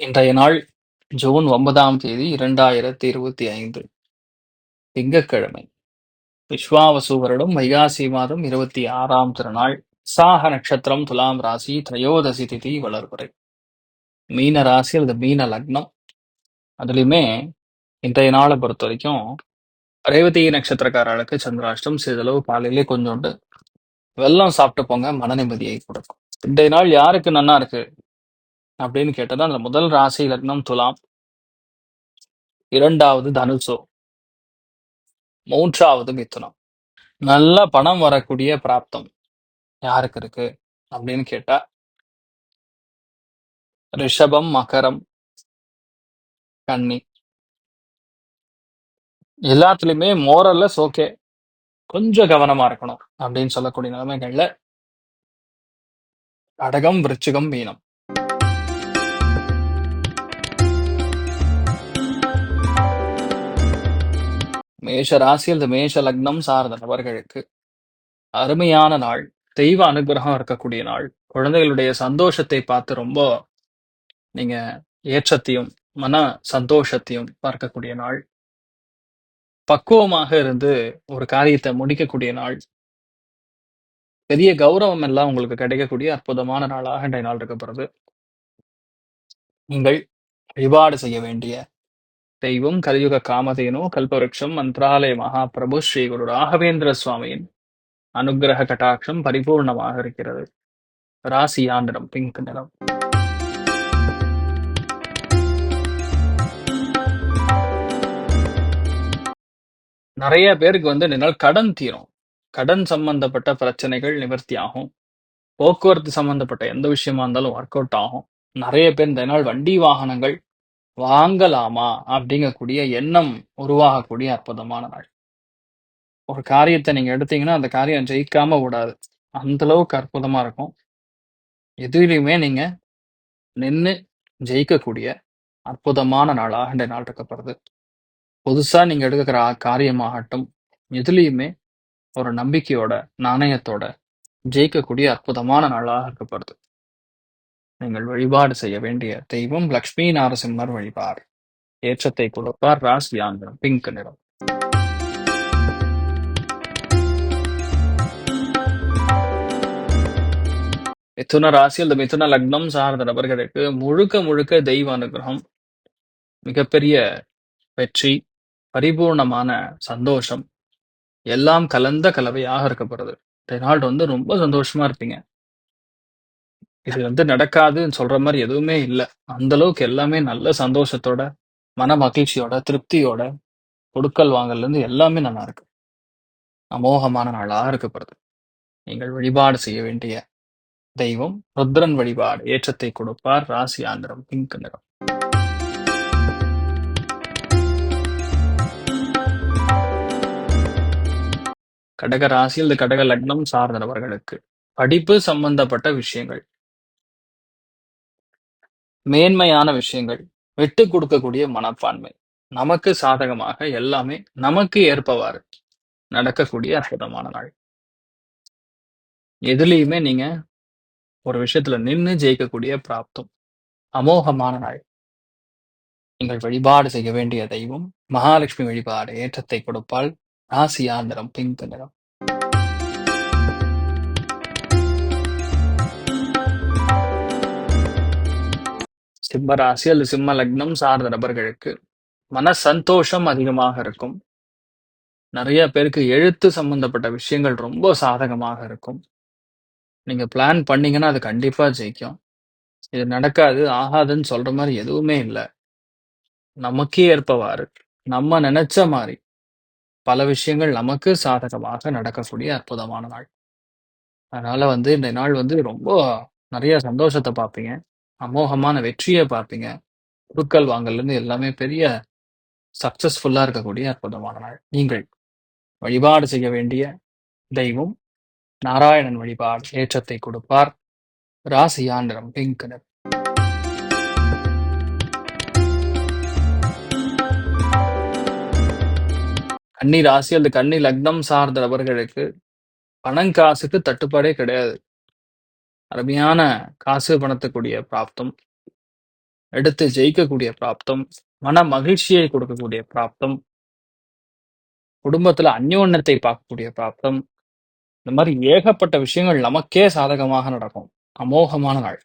இன்றைய நாள் ஜூன் ஒன்பதாம் தேதி இரண்டாயிரத்தி இருபத்தி ஐந்து. திங்கட்கிழமை. விஸ்வாவசு வருடம் வைகாசி மாதம் இருபத்தி ஆறாம் திருநாள் சாக நட்சத்திரம் துலாம் ராசி திரையோதசி திதி வளர்புரை. மீன ராசி அல்லது மீன லக்னம். அதுலயுமே இன்றைய நாளை பொறுத்த வரைக்கும் ரேவதி நட்சத்திரக்காரர்களுக்கு சந்திராஷ்டம் சிறிதளவு காலையிலே கொஞ்சோண்டு வெல்லம் சாப்பிட்டு போங்க மன நிம்மதியை கொடுக்கும். இன்றைய நாள் யாருக்கு நன்னா இருக்கு? அப்படின்னு கேட்டதா அந்த முதல் ராசி லக்னம் துலாம் இரண்டாவது தனுசோ மூன்றாவது மிதுனம். நல்ல பணம் வரக்கூடிய பிராப்தம் யாருக்கு இருக்கு அப்படின்னு கேட்டா ரிஷபம் மகரம் கன்னி. எல்லாத்துலயுமே மோரல்ல சோகே கொஞ்சம் கவனமா இருக்கணும் அப்படின்னு சொல்லக்கூடிய நிலைமைகள்ல அடகம் விருச்சிகம் மீனம். மேஷ ராசி அல்லது மேஷ லக்னம் சார்ந்த நபர்களுக்கு அருமையான நாள். தெய்வ அனுகிரகம் இருக்கக்கூடிய நாள். குழந்தைகளுடைய சந்தோஷத்தை பார்த்து ரொம்ப நீங்க ஏற்றத்தையும் மன சந்தோஷத்தையும் பார்க்கக்கூடிய நாள். பக்குவமாக இருந்து ஒரு காரியத்தை முடிக்கக்கூடிய நாள். பெரிய கௌரவம் எல்லாம் உங்களுக்கு கிடைக்கக்கூடிய அற்புதமான நாளாக இன்றைய நாள் இருக்கப்படுறது நீங்கள் வழிபாடு செய்ய வேண்டிய தெய்வம் கலியுக காமதேனோ கல்பவருஷம் மந்த்ராலய மகாபிரபு ஸ்ரீ குரு ராகவேந்திர சுவாமியின் அனுகிரக கட்டாட்சம் பரிபூர்ணமாக இருக்கிறது. ராசி ஆண்டிடம் பிங்க் நிறம். நிறைய பேருக்கு வந்து நினால் கடன் தீரும். கடன் சம்பந்தப்பட்ட பிரச்சனைகள் நிவர்த்தி ஆகும். போக்குவரத்து சம்பந்தப்பட்ட எந்த விஷயமா இருந்தாலும் ஒர்க் அவுட் ஆகும். நிறைய பேர் இந்த நாள் வண்டி வாகனங்கள் வாங்கலாமா அப்படிங்கக்கூடிய எண்ணம் உருவாகக்கூடிய அற்புதமான நாள். ஒரு காரியத்தை நீங்க எடுத்தீங்கன்னா அந்த காரியம் ஜெயிக்காம விடாது அந்த அளவுக்கு அற்புதமா இருக்கும். எதுலையுமே நீங்க நின்று ஜெயிக்கக்கூடிய அற்புதமான நாளாக இந்த நாள் இருக்கப்படுது புதுசா நீங்க எடுக்கிற காரியமாகட்டும் எதுலேயுமே ஒரு நம்பிக்கையோட நாணயத்தோட ஜெயிக்கக்கூடிய அற்புதமான நாளாக இருக்கப்படுது நீங்கள் வழிபாடு செய்ய வேண்டிய தெய்வம் லக்ஷ்மி நாரசிம்மர் வழிபாடு. ஏற்றத்தை கொடுப்பார் ராசி ஆந்திரம் பிங்க் நிறம். மிதுன ராசி அல்லது மிதுன லக்னம் சார்ந்த நபர்களுக்கு முழுக்க முழுக்க தெய்வ அனுகிரகம் மிகப்பெரிய வெற்றி பரிபூர்ணமான சந்தோஷம் எல்லாம் கலந்த கலவையாக இருக்கப்படுது இந்த நாள் வந்து ரொம்ப சந்தோஷமா இருப்பீங்க. இது வந்து நடக்காதுன்னு சொல்ற மாதிரி எதுவுமே இல்லை. அந்த அளவுக்கு எல்லாமே நல்ல சந்தோஷத்தோட மன மகிழ்ச்சியோட திருப்தியோட கொடுக்கல் வாங்கல்ல இருந்து எல்லாமே நல்லா இருக்கு. அமோகமான நாளாக இருக்கப்படுது நீங்கள் வழிபாடு செய்ய வேண்டிய தெய்வம் ருத்ரன் வழிபாடு. ஏற்றத்தை கொடுப்பார் ராசி ஆந்திரம் பிங்க் நிறம். கடக ராசி அல்லது கடக லக்னம் சார்ந்தவர்களுக்கு படிப்பு சம்பந்தப்பட்ட விஷயங்கள். மேன்மையான விஷயங்கள் விட்டு கொடுக்கக்கூடிய மனப்பான்மை. நமக்கு சாதகமாக எல்லாமே நமக்கு ஏற்பவாறு நடக்கக்கூடிய அற்புதமான நாள். எதுலேயுமே நீங்க ஒரு விஷயத்துல நின்னு ஜெயிக்கக்கூடிய பிராப்தம் அமோகமான நாள். நீங்கள் வழிபாடு செய்ய வேண்டிய தெய்வம் மகாலட்சுமி வழிபாடு ஏற்றத்தை கொடுப்பால் ராசி ஆந்திரம் பிங்க் நிறம். சிம்ம ராசி அல்லது சிம்ம லக்னம் சார்ந்த நபர்களுக்கு மன சந்தோஷம் அதிகமாக இருக்கும். நிறைய பேருக்கு எழுத்து சம்பந்தப்பட்ட விஷயங்கள் ரொம்ப சாதகமாக இருக்கும். நீங்க பிளான் பண்ணீங்கன்னா அது கண்டிப்பா ஜெயிக்கும். இது நடக்காது ஆகாதுன்னு சொல்ற மாதிரி எதுவுமே இல்லை. நமக்கே ஏற்பவாறு. நம்ம நினைச்ச மாதிரி பல விஷயங்கள் நமக்கு சாதகமாக நடக்கக்கூடிய அற்புதமான நாள். அதனால வந்து இந்த நாள் வந்து ரொம்ப நிறைய சந்தோஷத்தை பார்ப்பீங்க. அமோகமான வெற்றியை பார்ப்பீங்க. குடுக்கல் வாங்கல்லேருந்து எல்லாமே பெரிய சக்சஸ்ஃபுல்லாக இருக்கக்கூடிய அற்புதமான நாள். நீங்கள் வழிபாடு செய்ய வேண்டிய தெய்வம் நாராயணன் வழிபாடு ஏற்றத்தை கொடுப்பார். ராசியா நிறம் பிங்க் நிறம் கன்னி ராசி அல்லது கன்னி லக்னம் சார்ந்த நபர்களுக்கு பணம் காசுக்கு தட்டுப்பாடே கிடையாது. அருமையான காசு பணத்துக்குரிய பிராப்தம். எடுத்து ஜெயிக்கக்கூடிய பிராப்தம். மன மகிழ்ச்சியை கொடுக்கக்கூடிய பிராப்தம். குடும்பத்துல அந்யோன்னத்தை பார்க்கக்கூடிய பிராப்தம். இந்த மாதிரி ஏகப்பட்ட விஷயங்கள் நமக்கே சாதகமாக நடக்கும். அமோகமான நாள்.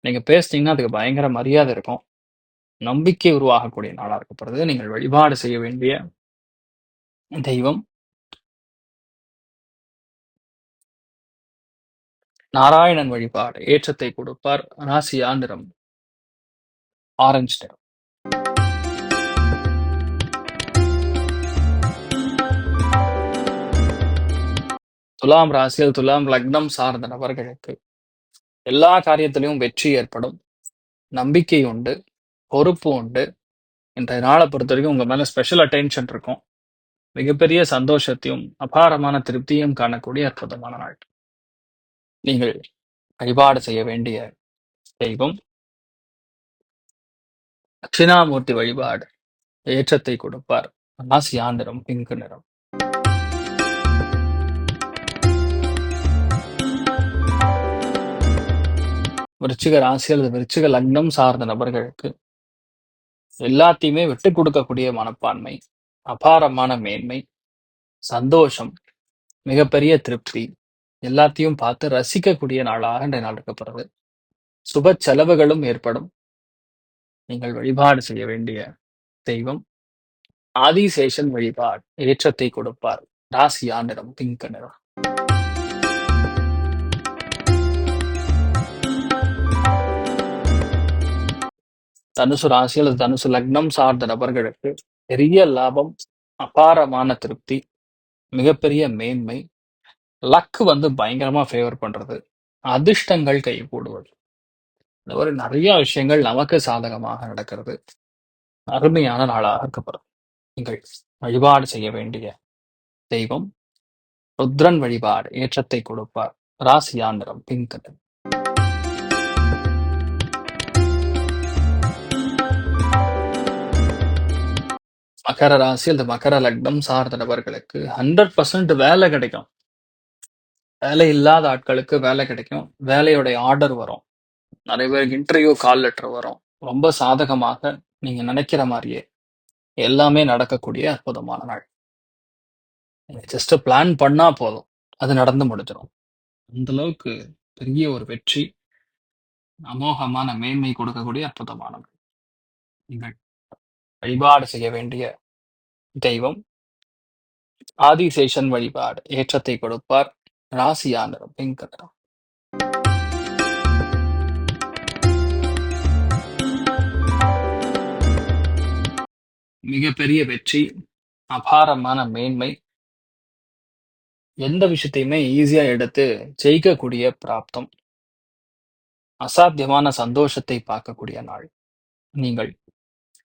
நீங்க பேசுனீங்கன்னா அதுக்கு பயங்கர மரியாதை இருக்கும். நம்பிக்கை உருவாகக்கூடிய நாளாக இருக்கப்படுறது நீங்கள் வழிபாடு செய்ய வேண்டிய தெய்வம். நாராயணன் வழிபாடு ஏற்றத்தை கொடுப்பார் ராசியா நிறம் ஆரஞ்சு நிறம். துலாம் ராசியில் துலாம் லக்னம் சார்ந்த நபர்களுக்கு எல்லா காரியத்திலையும் வெற்றி ஏற்படும். நம்பிக்கை உண்டு பொறுப்பு உண்டு. இந்த நாளை பொறுத்த வரைக்கும் உங்க மேலே ஸ்பெஷல் அட்டென்ஷன் இருக்கும். மிகப்பெரிய சந்தோஷத்தையும் அபாரமான திருப்தியும் காணக்கூடிய அற்புதமான நாள். நீங்கள் வழிபாடு செய்ய வேண்டிய தெய்வம் தட்சிணாமூர்த்தி வழிபாடு. ஏற்றத்தை கொடுப்பார். ராசி பிங்கு நிறம். விருச்சிக ராசி அல்லது விருச்சிக லக்னம் சார்ந்த நபர்களுக்கு எல்லாத்தையுமே விட்டு கொடுக்கக்கூடிய மனப்பான்மை அபாரமான மேன்மை சந்தோஷம் மிகப்பெரிய திருப்தி. எல்லாத்தையும் பார்த்து ரசிக்கக்கூடிய நாளாக இன்றைய நாள் இருக்கப்படுறது சுப செலவுகளும் ஏற்படும். நீங்கள் வழிபாடு செய்ய வேண்டிய தெய்வம். ஆதிசேஷன் வழிபாடு ஏற்றத்தை கொடுப்பார். ராசியா நிறம் திங்க நிறம். தனுசு ராசி அல்லது தனுசு லக்னம் சார்ந்த நபர்களுக்கு பெரிய லாபம் அபாரமான திருப்தி மிகப்பெரிய மேன்மை லக் வந்து பயங்கரமா ஃபேவர் பண்றது. அதிர்ஷ்டங்கள் கை கூடுவது இந்த மாதிரி நிறைய விஷயங்கள் நமக்கு சாதகமாக நடக்கிறது. அருமையான நாளாக இருக்கப்படுது. நீங்கள் வழிபாடு செய்ய வேண்டிய தெய்வம் ருத்ரன் வழிபாடு ஏற்றத்தை கொடுப்பார். ராசியாந்திரம் பிங்க் மகர ராசி அல்லது மகர லக்னம் சார்ந்த நபர்களுக்கு ஹண்ட்ரட் பர்சன்ட் வேலை கிடைக்கும். வேலை இல்லாத ஆட்களுக்கு வேலை கிடைக்கும். வேலையுடைய ஆர்டர் வரும். நிறைய பேருக்கு இன்டர்வியூ கால் லெட்டர் வரும். ரொம்ப சாதகமாக நீங்க நினைக்கிற மாதிரியே எல்லாமே நடக்கக்கூடிய அற்புதமான நாள். ஜஸ்ட் பிளான் பண்ணா போதும். அது நடந்து முடிஞ்சிடும். அந்த அளவுக்கு பெரிய ஒரு வெற்றி அமோகமான மேன்மை கொடுக்கக்கூடிய அற்புதமான நாள். நீங்கள் வழிபாடு செய்ய வேண்டிய தெய்வம் ஆதிசேஷன் வழிபாடு ஏற்றத்தை கொடுப்பார். ராசியா நிறம் மிகப்பெரிய வெற்றி அபாரமான மேன்மை. எந்த விஷயத்தையுமே ஈஸியா எடுத்து ஜெயிக்கக்கூடிய பிராப்தம். அசாத்தியமான சந்தோஷத்தை பார்க்கக்கூடிய நாள். நீங்கள்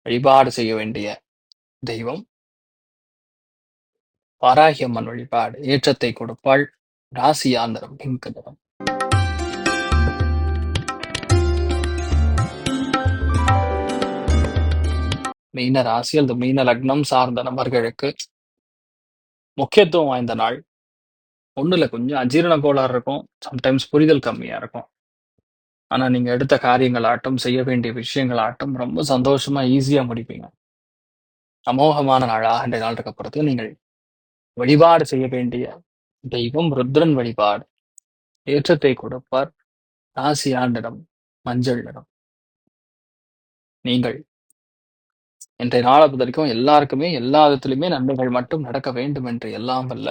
வழிபாடு செய்ய வேண்டிய தெய்வம். பாராகியம்மன் வழிபாடு ஏற்றத்தை கொடுப்பாள். ராசியாந்திரம் பிங்க் மீன ராசி அல்லது மீன லக்னம் சார்ந்த நபர்களுக்கு முக்கியத்துவம் வாய்ந்த நாள். ஒண்ணுல கொஞ்சம் அஜீரண கோளாறு இருக்கும். சம்டைம்ஸ் புரிதல் கம்மியா இருக்கும். ஆனா நீங்க எடுத்த காரியங்களாட்டும் செய்ய வேண்டிய விஷயங்களாட்டும் ரொம்ப சந்தோஷமா ஈஸியா முடிப்பீங்க. அமோகமான நாளாக இன்றைய நாள் இருக்கப்படுறது நீங்கள் வழிபாடு செய்ய வேண்டிய தெய்வம் ருத்ரன் வழிபாடு. ஏற்றத்தை கொடுப்பார் ராசியாண்டிடம் மஞ்சளிடம் மஞ்சள் நிறம். நீங்கள் இன்றைய நாளை வரைக்கும் எல்லாருக்குமே எல்லா விதத்திலுமே நன்மைகள் மட்டும் நடக்க வேண்டும் என்று எல்லாம் வல்ல.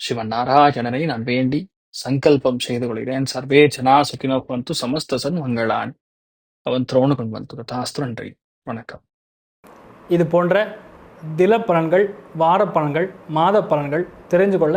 சிவன் நாராயணனை நான் வேண்டி சங்கல்பம் செய்து கொள்கிறேன். சர்வே ஜனா சுகினோ பந்து சமஸ்த மங்களான். அவன் திரோணு கொண்டு வந்து நன்றி. வணக்கம். இது போன்ற தில பலன்கள் வார பலன்கள் மாத பலன்கள் தெரிஞ்சு கொள்ள